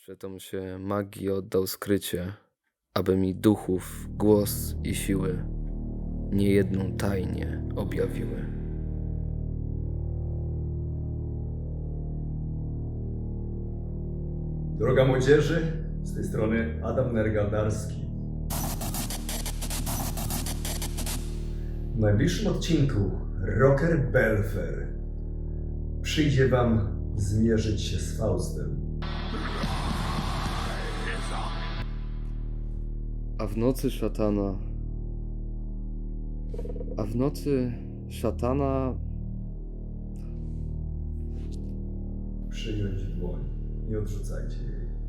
Przetom się magii oddał skrycie, aby mi duchów głos i siły niejedną tajnie objawiły. Droga młodzieży, z tej strony Adam Nergaldarski. W najbliższym odcinku Rocker Belfer przyjdzie wam zmierzyć się z Faustem. A w nocy szatana. A w nocy szatana. Przyjąć dłoń, nie odrzucajcie jej.